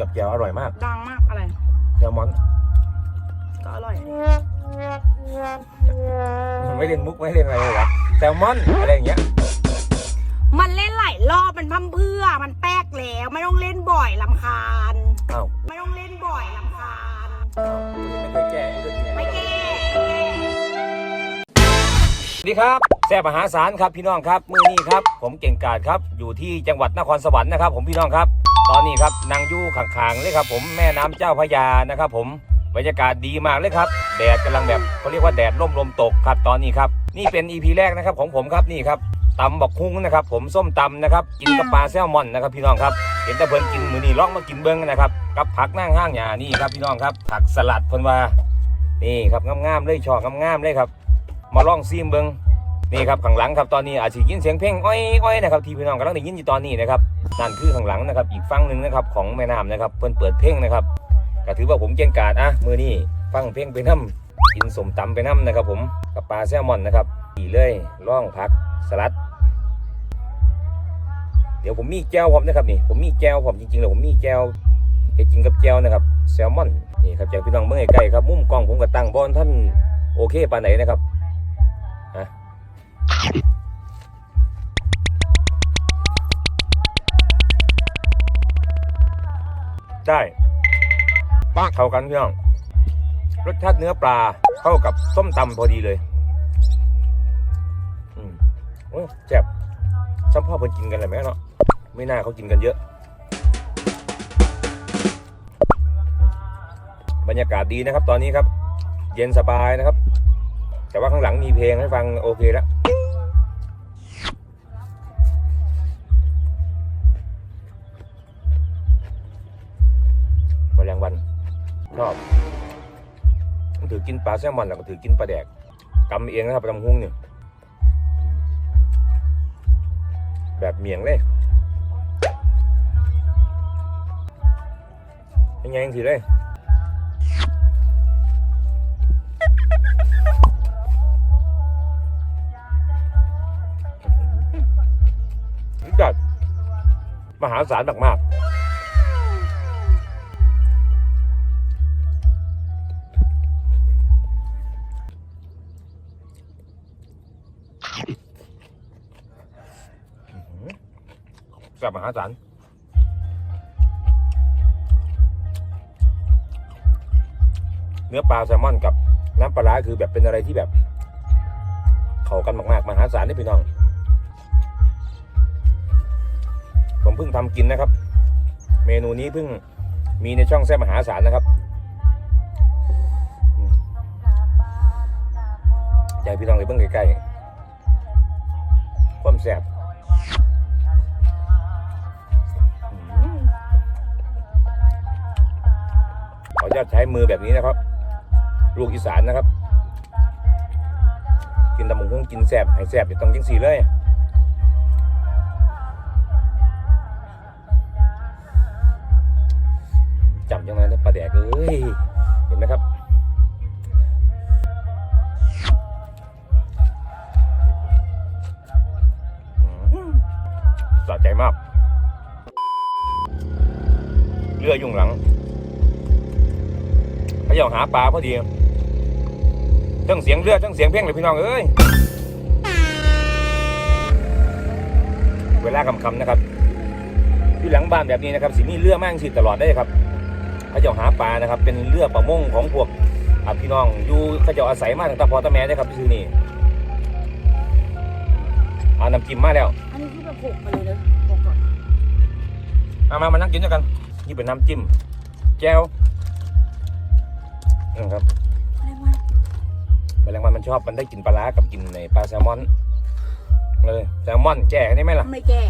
กับแจ่วอร่อยมากดังมากอะไรแซลมอนก็อร่อยดีไม่เล่นมุกไม่เล่นอะไรเลยเหรอแซลมอนอะไรอย่างเงี้ย มันเล่นหลายรอบมันพั่มเพื่อ มันแป๊กแล้วไม่ต้องเล่นบ่อยลำคาญอ้าวไม่ต้องเล่นบ่อยลำคาญไม่เคยแก้เรื่องนี้ไม่แก้ไม่แก้สวัสดีครับ แซ่บมหาศาลครับพี่น้องครับมื้อนี้ครับ ผมเก่งกาจครับ อยู่ที่จังหวัดนครสวรรค์นะครับ ผมพี่น้องครับ ตอนนี้ครับนางยู่ข้างๆเลยครับ ผมแม่น้ำเจ้าพระยานะครับ ผมบรรยากาศดีมากเลยครับ แดดกำลังแบบเขาเรียกว่าแดดร่มลมตกครับ ตอนนี้ครับ นี่เป็น EP แรกนะครับของผมครับนี่ครับตำบอกคุ้งนะครับ ผมส้มตำนะครับ กินกับปลาแซลมอนนะครับพี่น้องครับเห็นแตะเพิ่นกินมือนี่ลองมากินเบิ้งนะครับกับผักนั่งห้างหยานี่ครับพี่น้องครับ ผักสลัดเพิ่นว่านี่ครับงามๆเลยช่องามๆเลยครับ มาลองซีมเบิ้ง นี่ครับข้างหลังครับตอนนี้อาจจะยินเสียงเพลงอ้อยอ้อยนะครับที่พี่น้องกำลังได้ยินอยู่ตอนนี้นะครับนั่นคือข้างหลังนะครับอีกฝั่งหนึ่งนะครับของแม่น้ำนะครับเพิ่นเปิดเพลงนะครับก็ถือว่าผมเก่งกาจอะมือนี้ฟังเพลงไปน้ำกินสมตำไปน้ำนะครับ ผมกับปลาแซลมอนนะครับดีเลยล่องผักสลัด เดี๋ยวผมมีแจวผมนะครับนี่ผมมีแจวผมจริงๆแล้วผมมีแจวเห็ดจริงกับแจวนะครับแซลมอนนี่ครับจากพี่น้องเมื่อไกลครับมุมกล้องผมก็ตั้งบอลท่านโอเคปานไหนนะครับ ได้ป้าเข้ากันพี่น้องรสชาติเนื้อปลาเข้ากับส้มตำพอดีเลย อืมโอ้แซ่บซ้ำพ่อเพิ่นกินกันเลยไหมเนาะไม่น่าเขากินกันเยอะ บรรยากาศดีนะครับ ตอนนี้ครับ เย็นสบายนะครับ แต่ว่าข้างหลังมีเพลงให้ฟังโอเคแล้ว กินปลาแซลมอนแล้วก็ถือกินปลาแดกกำเองนะครับปลาตำหุ้งเนี่ยแบบเมียงเลยยังไงยังสิเลยดยอดมหาศาลมากๆ แซ่บมหาศาลเนื้อปลาแซลมอนกับน้ำปลาร้าคือแบบเป็นอะไรที่แบบ เข้ากันมากๆมหาศาลนี่พี่น้อง ผมเพิ่งทำกินนะครับ เมนูนี้เพิ่งมีในช่องแซ่บมหาศาลนะครับให้พี่น้องเลยเพิ่งใกล้ๆความแซ่บ ออนุญาตใช้มือแบบนี้นะครับ ลูกอีสานนะครับ กินตำบักหุ่งกินแซ่บให้แซ่บเดี๋ยวต้องจังสีเลยจำยังไงนะปลาแดกเอ้ยเห็นไหมครับสะใจมากเรือยุ่งหลัง เขาอยากหาปลาพอดีเทั้งเสียงเรือเทั้งเสียงเพลงเลยพี่น้องเอ้ยเวลาคำๆนะครับที่หลังบ้านแบบนี้นะครับสิมีเรือมากสิตลอดได้ครับเขาจะหาปลานะครับ เป็นเรือประมงของพวกอะพี่น้องอยู่เขาจะอาศัยมาตั้งแต่พอตะแม่ได้ครับที่นี่เอาน้ำจิ้มมาแล้ว อันนี้คือแบบหกไปเลยนะหกก่อนมามามานั่งกินด้วยกัน นี่เป็นน้ำจิ้มแก้ว นะครับอะไรวะแมลงวันมันชอบมันได้กินปลาร้ากับกินในปลาแซลมอนเลยแซลมอนแก่ได้ไหมล่ะ ไม่แก่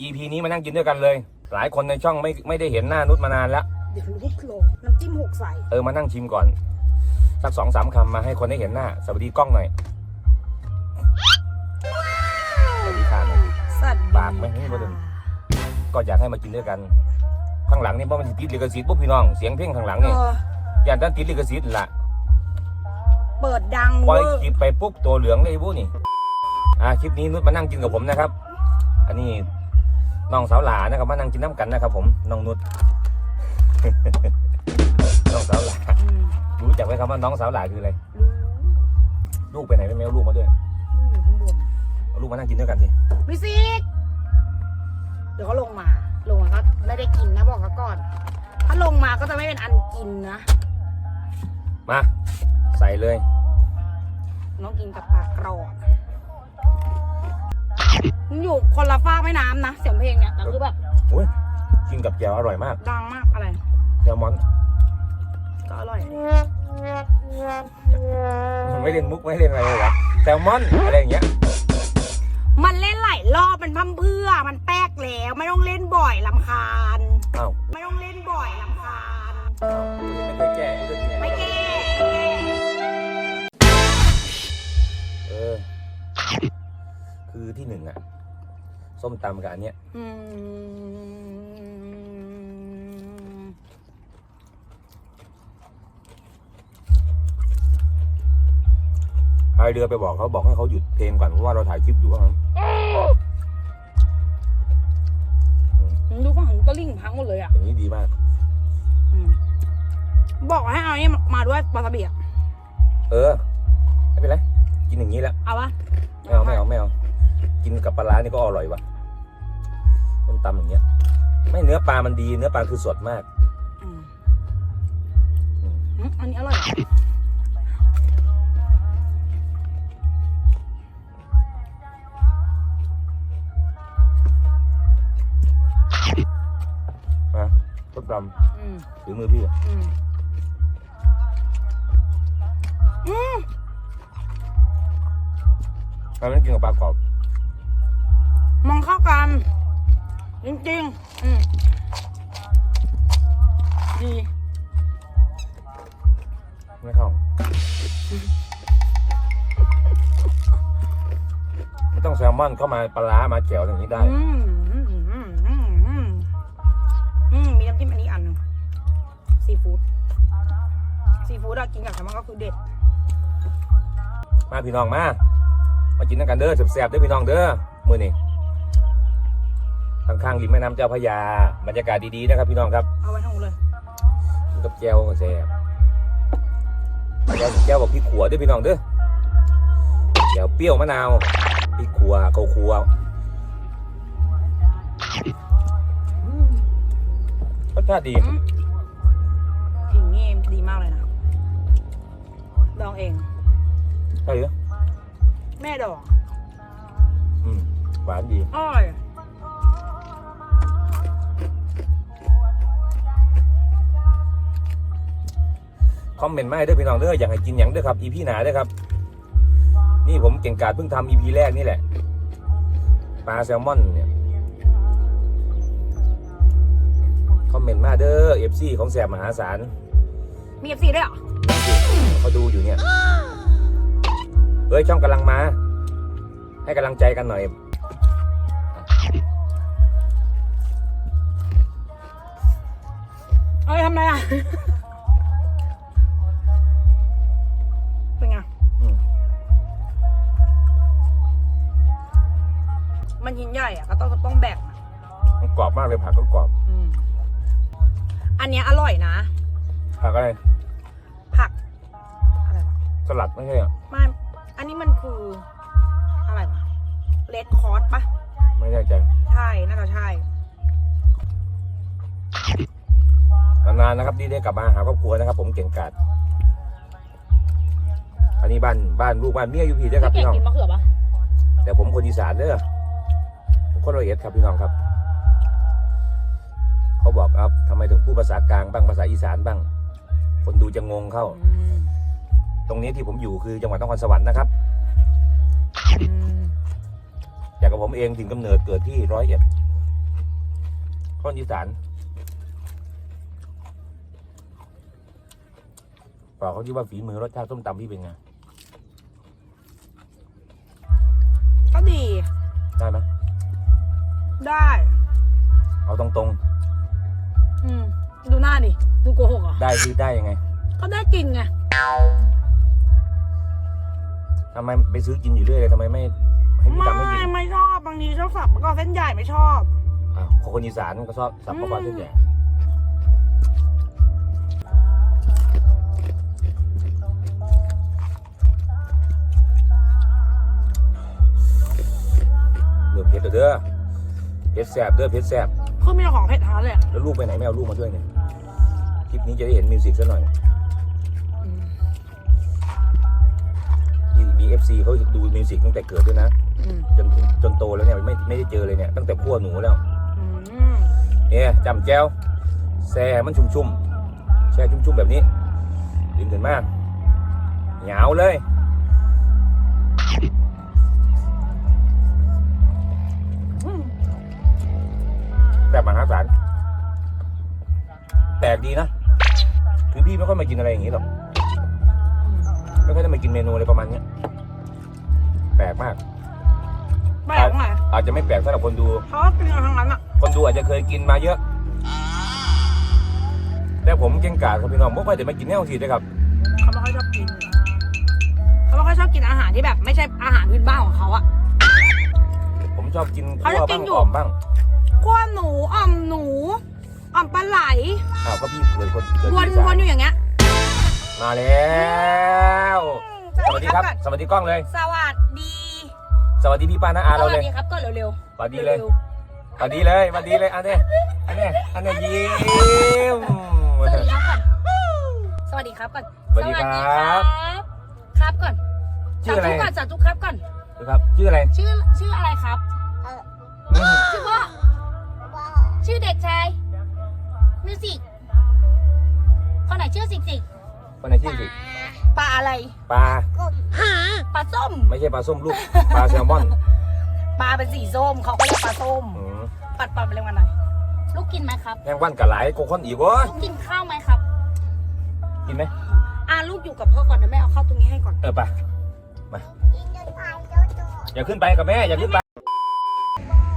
EP นี้มานั่งกินด้วยกันเลย หลายคนในช่องไม่ไม่ได้เห็นหน้านุชมานานแล้วเดี๋ยวรูปโลน้ำจิ้มหกใส่เออมานั่งชิมก่อน สักสองสามคำมาให้คนได้เห็นหน้า สวัสดีกล้องหน่อยสวัสดีค่ะหน่อยดิสัตว์ปากไหมให้บ่ถึงก็อยากให้มากินด้วยกัน ข้างหลังนี่เพราะมันติดลิขสิทธิ์ปุ๊บพี่น้องเสียงเพลงข้างหลังเอนี่ออ ย่าท่านติดลิขสิทธิ์ล่ะเปิดดังปล่อยเวอร์คลิปไปปุ๊บตัวเหลืองเลยปุ๊นี่อ่าคลิปนี้นุชมานั่งกินกับผมนะครับ อันนี้น้องสาวหลานะครับมานั่งกินน้ำกันนะครับ ผมน้องนุช น้องสาวหลาอืมรู้จักไหมคำว่าน้องสาวหลาคืออะไรรู้ลูกไปไหนไม่เอาลูกมาด้วยอยู่ข้างบนเอาลูกมานั่งกินด้วยกันสิมิซิกเดี๋ยวเขาลงมา ลงมาก็ไม่ได้กินนะบอกเขาก่อน ถ้าลงมาก็จะไม่เป็นอันกินนะ มา ใส่เลย น้องกินกับปลากรอบมันอยู่คนละฟากแม่น้ำนะ เสียงเพลงเนี่ยแต่คือแบบอุ้ยกินกับแจ่วอร่อยมากดังมากอะไร แซลมอน ก็อร่อยดีไม่เล่นมุกไม่เล่นอะไรเลยเหรอแซลมอนอะไรอย่างเงี้ย มันเล่นหลายรอบมันพั่มเพรื่อมันแป๊กแล้ว ไม่ต้องเล่นบ่อยลำคาญอ้าว ไม่ต้องเล่นบ่อยลำ คือที่หนึ่งอะส้มตำกับอันเนี้ยอืมพายเรือไปบอกเขาบอกให้เขาหยุดเพลงก่อนเพราะว่าเราถ่ายคลิปอยู่ว่างั้นดูฝั่งนู้นก็ลิ่งพังหมดเลยอะ อย่างนี้ดีมาก อืมบอกให้เอานี่มาด้วยวาซาบิอะ เออ ไม่เป็นไร กินอย่างนี้แล้วเอาปะไม่เอาไม่เอาไม่เอา กินกับปลาร้านี่ก็อร่อยว่ะส้มตำอย่างเงี้ย ไม่เนื้อปลามันดีเนื้อปลาคือสดมากอืมอืมอืมอันนี้อร่อยอะนะส้มตอืมำถือมือพี่อะอืมอืมทำไมไม่กินกับปลากรอบมองเข้า กัน จริงๆอืมดีไม่เข้าไม่ต้องแซลมอนเข้ามาปลาร้ามาแจ่วอย่างนี้ได้ อืมอืมอืมอืมอืมอืมมีน้ำจิ้มอันนี้อันหนึงซีฟู้ดซีฟู้ดอะกินกับแซลมอนก็คือเด็ด มาพี่น้องมา มากินน้ำกันเด้อแซ่บๆเด้อพี่น้องเด้อมือนี่ ข้างๆริมแม่น้ำเจ้าพระยา บรรยากาศดีๆนะครับ พี่น้องครับเอาไว้ทั้งหมดเลยกินกับแจ่วแซ่บแจ่วแจ่วบอกพริกขัวเด้วยพี่น้องเด้อแจ่วเปรี้ยวมะนาวพริกขัวเขาขัวอืมรสชาติดีอืมกลิ่นนี่ดีมากเลยนะดองเอง ใช่เหรอแม่ดองอืมหวานดีอร่อย คอมเมนต์มาให้เด้อพี่น้องเด้ออยากให้กินอย่างเด้อครับอีพีหนาเด้อครับ นี่ผมเก่งกาจเพิ่งทำอีพีแรกนี่แหละปลาแซลมอนเนี่ยคอมเมนต์มาเด้อเอฟซีของแสบมหาศาลมีเอฟซีด้วยเหรอเขาดูอยู่เนี่ยเฮ้ยช่องกำลังมา ให้กำลังใจกันหน่อยเอ้ยทำไมอะ ชิ้นใหญ่อะก็ต้องก็ต้องแบ่งอะมันกรอบมากเลยผักก็กรอบ อืมอันเนี้ยอร่อยนะ ผักอะไร ผักอะไรวะสลัดไม่ใช่เหรอไม่อันนี้มันคืออะไรวะเลดคอร์สปะไม่แน่ใจใช่น่าจะใช่ นานๆนะครับที่ได้กลับมาหาครอบครัวนะครับ ผมเก่งกาจอันนี้บ้านบ้านลูกบ้านเมียอยู่พี่เด้อครับเก่พี่งน้องกินมะเขือปะแต่ผมคนอีสานเด้อผม คนร้อยเอ็ดครับพี่น้องครับ เขาบอกครับทำไมถึงพูดภาษากลางบ้างภาษาอีสานบ้าง คนดูจะงงเข้าอืมตรงนี้ที่ผมอยู่คือจังหวัดนครสวรรค์นะครับอืมอย่างกับผมเองถึงกำเนิดเกิดที่ร้อยเอ็ดคนอีสานบอกเขาที่ว่าฝีมือรสชาติส้มตำพี่เป็นไง ได้เอาตรงอืมดูหน้าดิ ดูโกหกเหรอ ๆ ได้คือได้ยังไงก็ได้กินไง ทำไมไปซื้อกินอยู่เรื่อยเลยทำไมไม่ให้พี่ไม่ ตำให้กินไม่ชอบบางทีชอบสับมะกอกเส้นใหญ่ไม่ชอบ อ้าวคนอีสานก็ชอบสับปะรดเส้นใหญ่ ชรแสบเด้อเพชรแสบคือมีแต่ของเผ็ดทั้งนั้นเลยอะแล้วลูกไปไหนไม่เอาลูกมาด้วยเนี่ยคลิปนี้จะได้เห็นมิวสิกซะหน่อยอืมมีมีเอฟซีเขาดูมิวสิกตั้งแต่เกิดด้วยนะ อืมจนถึงจนโตแล้วเนี่ยไม่ไม่ได้เจอเลยเนี่ยตั้งแต่ขั้วหนูแล้ว อืมเนี่ยจำแจ้วแซ่มันชุ่มๆแช่ชุ่มๆแบบนี้ ดึงขึ้นมาเหงาเลย แบบมหาศาลแปลกดีนะคือพี่ไม่ค่อยมากินอะไรอย่างนี้หรอกไม่ค่อยได้มากินเมนูอะไรประมาณเนี้ยแปลกมาก แปลกไงอาจจะไม่แปลกสำหรับคนดูเขาก็กินกันทั้งนั้นอะคนดูอาจจะเคยกินมาเยอะ แต่ผมเก่งกาจครับพี่น้องไม่ค่อยได้มากินแนวทีนะครับเขาไม่ค่อยชอบกินเขาไม่ค่อยชอบกินอาหารที่แบบ ไม่ใช่อาหารพื้นบ้านของเขาอะผมชอบกินเขาคั่วจะกิบ้านงอยู่อ่อมบ้าง ขั้วหนูอ่อมหนูอ่อมปลาไหลอ้าวก็พี่เกิดคนเกิดวนที่อีวสานนอยู่อย่างเงี้ย มาแล้วสวัสดีครับ สวัสดีกล้องเลย สวัสดีสวัสดีพี่ป้าน้าอาสเราวัเลสยดีครับก็เร็วสวัสๆดีเลยร็วสวัสดีเลยสวัสดีเลยอันเนี้ยอันเนี้ยอันเนี้ยยิ้ม ๆสวัสดีครับก่อนสวัสดีครับก่อนสวัสดีครับครับก่อนชื่ออะไรสาธุก่อนสาธุครับก่อน ครับ ชื่ออะไรชื่อชื่ออะไรครับอืมชื่อพ่อ ชื่อเด็กชายมิวสิกคนไหนชื่อสิกสิกคนไหนชื่อสิปลาอะไรปลาปลาส้ม ไม่ใช่ปลาส้มลูกปลาแซลมอนปลาเป็นสีส้มเขาก็เรียกปลาส้มอืมปัดปัดไปเรียกว่าหน่อยลูกกินไหมครับแมงวันกับหลายโกคอนอีกเวะลูกกินข้าวไหมครับ กินไหมอ่าลูกอยู่กับพ่อก่อนเดี๋ยวแม่เอาข้าวตรงนี้ให้ก่อน เออไปมาอย่าขึ้นไปกับแม่อย่าขึ้นไป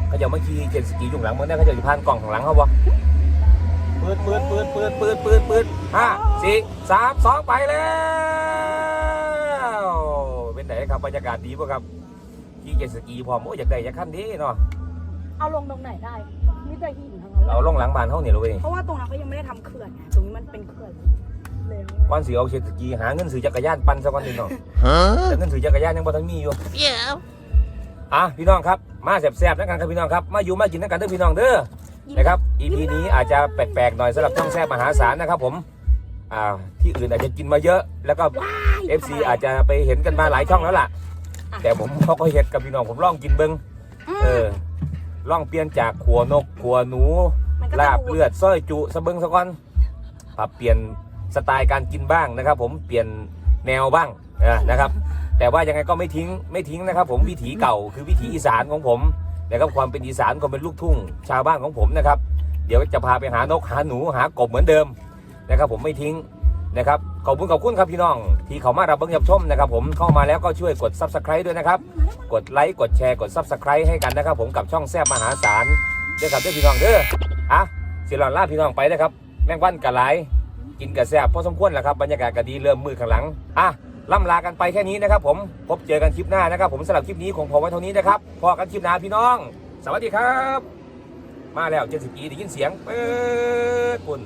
เขาจะมาขี่เจ็ตสกีอยู่หลังมึงเนี่ยเขาจะอยู่พานกล่องของหลังเขาบ่ปืดปืดปืดปืดปืดปืดปืดห้าสี่สามสองไปแล้ว เป็นไหนครับบรรยากาศดีป่ะครับขี่เจ็ตสกีพร้อมโอ้ยอยากได้อยากขั้นดีเนาะเอาลงตรงไหนได้มีแต่หินทั้งนั้นเลเรายลงหลังบ้านเขาเนี่ยเลยเพราะว่าตรงนั้นเขายังไม่ได้ทำเขื่อนไงตรงนี้มันเป็นเขื่อนเลยก่อนสิเอาเจ็ตสกีหาเงินซื้อจักรยานปั่นสักวันหนึ่งเนาะแต่เงินซื้อจักรยานยังบ่ทันมีอยู่ อะพี่น้องครับมาแซ่บๆนะกันครับพี่น้องครับมาอยู่มากินนะกันเด้อพี่น้องเด้อนะครับ EP นี้อาจจะแปลกๆหน่อยสำหรับช่องแซ่บมหาศาลนะครับ ผมอ่าที่อื่นอาจจะกินมาเยอะ แล้วก็ว้าย FC อาจจะไปเห็นกันมาหลายช่องแล้วล่ะ แต่ผมเขาก็เห็ดกับพี่น้องผมลองกินเบิ้งเออลองเปลี่ยนจากขัวนกขัวหนูมันก็จะลาบเลือดสร้อยจุสะเบิงสะก้อนปรับเปลี่ยนสไตล์การกินบ้างนะครับ ผมเปลี่ยนแนวบ้างอ่านะครับ แต่ว่ายังไงก็ไม่ทิ้งไม่ทิ้งนะครับ ผมวิถีเก่าคือวิถีอีสานของผมนะครับความเป็นอีสานความเป็นลูกทุ่ง ชาวบ้านของผมนะครับ เดี๋ยวจะพาไปหานกหาหนูหากบเหมือนเดิมนะครับ ผมไม่ทิ้งนะครับขอบคุณขอบคุณครับพี่น้อง ที่เขามารับเบิ้งยับชมนะครับผมเข้ามาแล้วก็ช่วยกด subscribe ด้วยนะครับ กดไลค์กดแชร์กด subscribe ให้กันนะครับ ผมกับช่องแซบมหาศาลด้วยครับด้วยพี่น้องเด้ออะสิรอนล่าพี่น้องไปนะครับ แมงวันกะไหลกินกะแซบพอสมควรแหละครับบรรยากาศก็ดีเริ่มมืดข้างหลังอะ ล่ำลากันไปแค่นี้นะครับ ผมพบเจอกันคลิปหน้านะครับ ผมสำหรับคลิปนี้ของผมไว้เท่านี้นะครับพอกันคลิปหน้าพี่น้อง สวัสดีครับ มาแล้วเจ็ดสิบกีได้ยินเสียงเปิดปุ่น